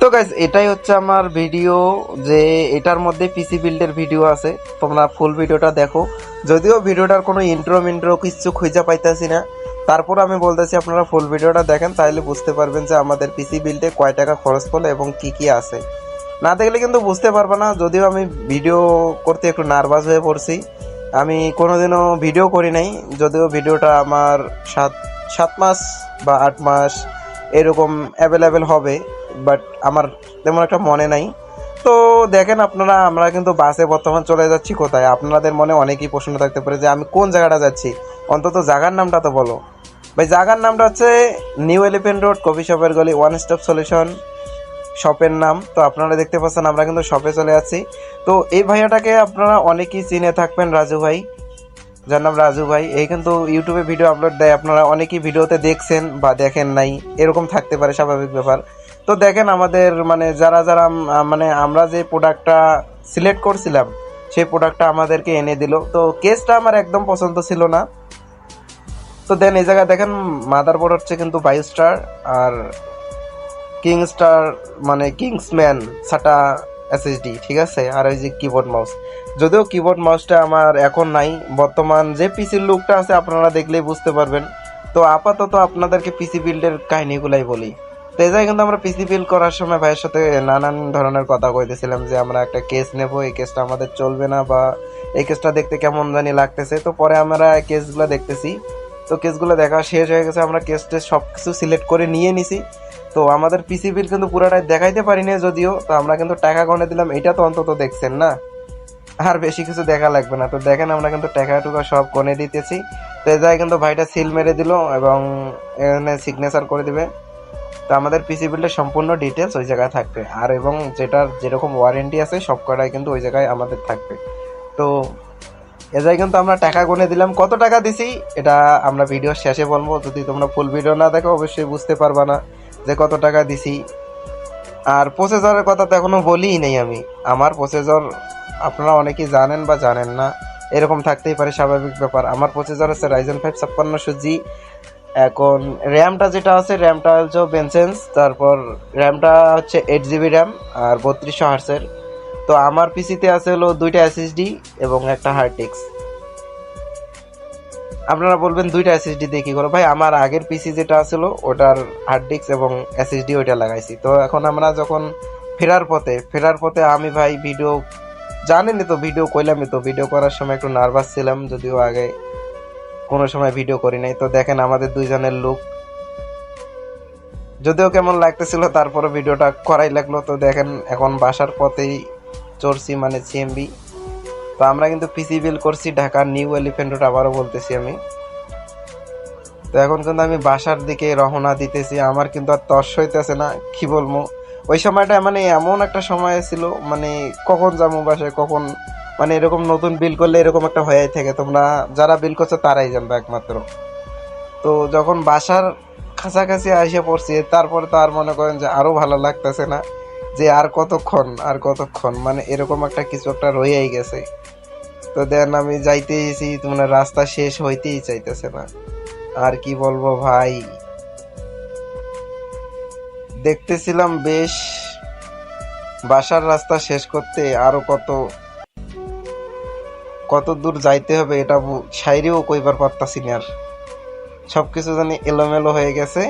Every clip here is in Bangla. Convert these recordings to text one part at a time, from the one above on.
তো গাইজ এটাই হচ্ছে আমার ভিডিও যে এটার মধ্যে পিসি বিল্ডের ভিডিও আছে। তোমরা ফুল ভিডিওটা দেখো। যদিও ভিডিওটার কোনো ইন্ট্রো মিন্ট্রো কিছু খুঁজে পাইতেছি না। তারপর আমি বলতেছি, আপনারা ফুল ভিডিওটা দেখেন তাহলে বুঝতে পারবেন যে আমাদের পিসি বিল্ডে কয় টাকা খরচ করল এবং কি কি আছে। না দেখলে কিন্তু বুঝতে পারব না, যদিও আমি ভিডিও করতে একটু নার্ভাস হয়ে পড়ছি। আমি কোনোদিনও ভিডিও করি নাই, যদিও ভিডিওটা আমার সাত সাত মাস বা আট মাস এরকম অ্যাভেলেবেল হবে। বাট আমার তেমন একটা মনে নাই। তো দেখেন আপনারা, আমরা কিন্তু বাসে বর্তমান চলে যাচ্ছি কোথায়? আপনাদের মনে অনেকই প্রশ্ন থাকতে পারে যে, আমি কোন জায়গাটা যাচ্ছি? অন্তত জায়গার নামটা তো বলো। ভাই জায়গার নামটা হচ্ছে নিউ এলিফেন্ট রোড কফি শপের গলি ওয়ান স্টপ সলিউশন শপের নাম। তো আপনারা দেখতে পাচ্ছেন, আমরা কিন্তু শপে চলে যাচ্ছি। তো এই ভাইয়াটাকে আপনারা অনেকেই চিনে থাকবেন, রাজু ভাই। যার নাম রাজু ভাই। এই কিন্তু ইউটিউবে ভিডিও আপলোড দেয়। আপনারা অনেকেই ভিডিওতে দেখছেন বা দেখেন নাই। এরকম থাকতে পারে, স্বাভাবিক ব্যাপার। তো দেখেন আমাদের মানে যারা যারা মানে আমরা যে প্রোডাক্টটা সিলেক্ট করছিলাম, সেই প্রোডাক্টটা আমাদেরকে এনে দিল। তো কেসটা আমার একদম পছন্দ ছিল না। তো দেন এই জায়গায় দেখেন মাদারবোর্ড হচ্ছে কিন্তু বাইশ স্টার আর কিং স্টার মানে কিংসম্যান সাটা এসএসডি ঠিক আছে? আর ওই যে কিবোর্ড মাউস যদিও কিবোর্ড মাউসটা আমার এখন নাই, বর্তমান যে পিসির লুকটা আছে, আপনারা দেখলেই বুঝতে পারবেন। তো আপাতত আপনাদেরকে পিসি বিল্ডের কাহিনীগুলাই বলি। তো এই কিন্তু আমরা পিসি বিল্ড করার সময় ভাইয়ের সাথে নানান ধরনের কথা কইতেছিলাম যে আমরা একটা কেস নেব, এই কেসটা আমাদের চলবে না বা এই কেসটা দেখতে কেমন জানি লাগতেছে। তো পরে আমরা কেসগুলো দেখতেছি। তো কেসগুলো দেখা শেষ হয়ে গেছে, আমরা কেস টেস সব কিছু সিলেক্ট করে নিয়ে নিছি। তো আমাদের পিসি বিল কিন্তু পুরোটাই দেখাইতে পারিনি যদিও, তো আমরা কিন্তু টাকা গণে দিলাম, এটা তো অন্তত দেখছেন না? আর বেশি কিছু দেখা লাগবে না। তো দেখেন, আমরা কিন্তু টাকা টুকা সব গনে দিতেছি। তো জায়গায় কিন্তু ভাইটা সিল মেরে দিল এবং এখানে সিগনেচার করে দিবে। তো আমাদের পিসি বিল্ডের সম্পূর্ণ ডিটেলস ওই জায়গায় থাকবে। আর এবং যেটার যেরকম ওয়ারেন্টি আছে, সব কটাই কিন্তু ওই জায়গায় আমাদের থাকবে। তো এ জায়গায় কিন্তু আমরা টাকা গুনে দিলাম। কত টাকা দিছি? এটা আমরা ভিডিও শেষে বলব। যদি তোমরা ফুল ভিডিও না দেখো, অবশ্যই বুঝতে পারবা না যে কত টাকা দিছি। আর প্রসেসরের কথা তো এখনও বলিই নেই আমি। আমার প্রসেসর আপনারা অনেকেই জানেন বা জানেন না। এরকম থাকতেই পারে, স্বাভাবিক ব্যাপার। আমার প্রসেসর হচ্ছে রাইজেন ফাইভ ছাপ্পান্নশো জি এখন র্যামটা যেটা আছে, র্যামটা হচ্ছে বেনসেন্স তারপর র্যামটা হচ্ছে এইট জিবি র্যাম আর বত্রিশশো হার্সের তো আমার পিসিতে আছে হলো দুইটা এসএসডি এবং একটা হার্ড ডিস্ক আপনারা বলবেন দুইটা এসএসডি দিয়ে কী করো ভাই, আমার আগের পিসি যেটা ছিল ওটার হার্ড ডিস্ক এবং এসএসডি ওইটা লাগাইছি। তো এখন আমরা যখন ফেরার পথে ফেরার পথে আমি ভাই ভিডিও জানেনই তো ভিডিও কইলামই তো ভিডিও করার সময় একটু নার্ভাস ছিলাম, যদিও আগে কোনো সময় ভিডিও করি নাই। তো দেখেন আমাদের দুইজনের লুক যদিও কেমন লাগতেছিল তারপরে ভিডিওটা করাই লাগল। তো দেখেন এখন বাসার পথেই চড়ছি মানে সিএমবি তো আমরা কিন্তু পিসি বিল করছি, ঢাকার নিউ এলিফেন্ট রোড আবারও বলতেছি আমি। তো এখন কিন্তু আমি বাসার দিকে রওনা দিতেছি। আমার কিন্তু আর তর্স হইতেছে না, কি বলব? ওই সময়টা মানে এমন একটা সময় ছিল মানে কখন যাব বাসায়, কখন মানে এরকম নতুন বিল করলে এরকম একটা হয়েই থাকে। তোমরা যারা বিল করছ তারাই জানবে একমাত্র। তো যখন বাসার কাছাকাছি এসে পড়ছি, তারপরে তো আর মনে করেন যে আরও ভালো লাগতেছে না যে আর কতক্ষণ আর কতক্ষণ মানে এরকম একটা কিছু একটা রয়েই গেছে। তো দেন আমি যাইতেইছি তোমার রাস্তা শেষ হইতেই চাইতেছে না। আর কি বলব ভাই? দেখতেছিলাম বেশ, বাসার রাস্তা শেষ করতে আরও কত কত দূর যাইতে হবে এটা সাইরেও কইবার পারতাছি না আর। সবকিছু জানি এলোমেলো হয়ে গেছে।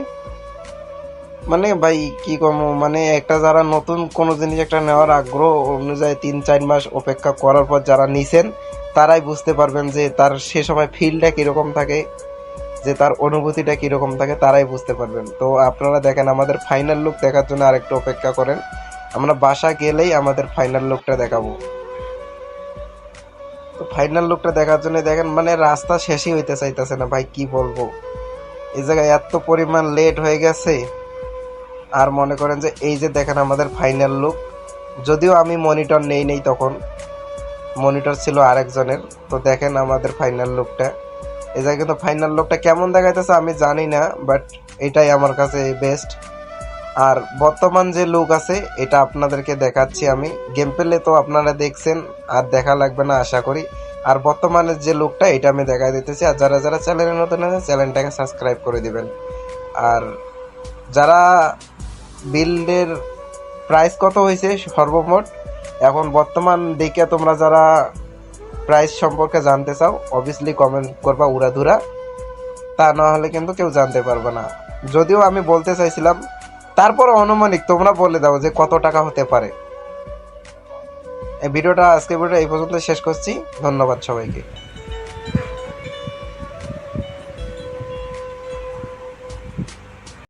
মানে ভাই, কি কমো? মানে একটা যারা নতুন কোনো জিনিস একটা নেওয়ার আগ্রহ অনুযায়ী তিন, চার মাস অপেক্ষা করার পর যারা নিছেন, তারাই বুঝতে পারবেন যে তার সে সময় ফিলটা কীরকম থাকে, যে তার অনুভূতিটা কীরকম থাকে, তারাই বুঝতে পারবেন। তো আপনারা দেখেন, আমাদের ফাইনাল লুক দেখার জন্য আরেকটু অপেক্ষা করেন। আমরা বাসা গেলেই আমাদের ফাইনাল লুকটা দেখাবো। তো ফাইনাল লুকটা দেখার জন্য দেখেন মানে রাস্তা শেষই হইতে চাইতেছে না, ভাই, কি বলব? এই জায়গায় এত পরিমাণ লেট হয়ে গেছে, আর মনে করেন যে এই যে দেখেন আমাদের ফাইনাল লুক যদিও আমি মনিটর নেই নেই তখন মনিটর ছিল আরেকজনের, তো দেখেন আমাদের ফাইনাল লুকটা এই জায়গায় কিন্তু ফাইনাল লুকটা কেমন দেখাইতেছে আমি জানি না বাট এটাই আমার কাছে বেস্ট আর বর্তমান যে লুক আছে, এটা আপনাদেরকে দেখাচ্ছি আমি। গেম পেলে তো আপনারা দেখছেন, আর দেখা লাগবে না, আশা করি। আর বর্তমানের যে লুকটা, এটা আমি দেখা দিতেছি। আর যারা যারা চ্যানেলে নতুন আছে চ্যানেলটাকে সাবস্ক্রাইব করে দিবেন। আর যারা বিল্ডের প্রাইস কত হয়েছে, সর্বমোট? এখন বর্তমান দেখে তোমরা যারা প্রাইস সম্পর্কে জানতে চাও অবভিয়াসলি কমেন্ট করবা উড়াধুরা। তা না হলে কিন্তু কেউ জানতে পারবে না। যদিও আমি বলতে চাইছিলাম তারপর অনুমানিক তোমরা বলে দাও যে কত টাকা হতে পারে। এই ভিডিওটা আজকে ভিডিওটা এই পর্যন্ত শেষ করছি। ধন্যবাদ সবাইকে।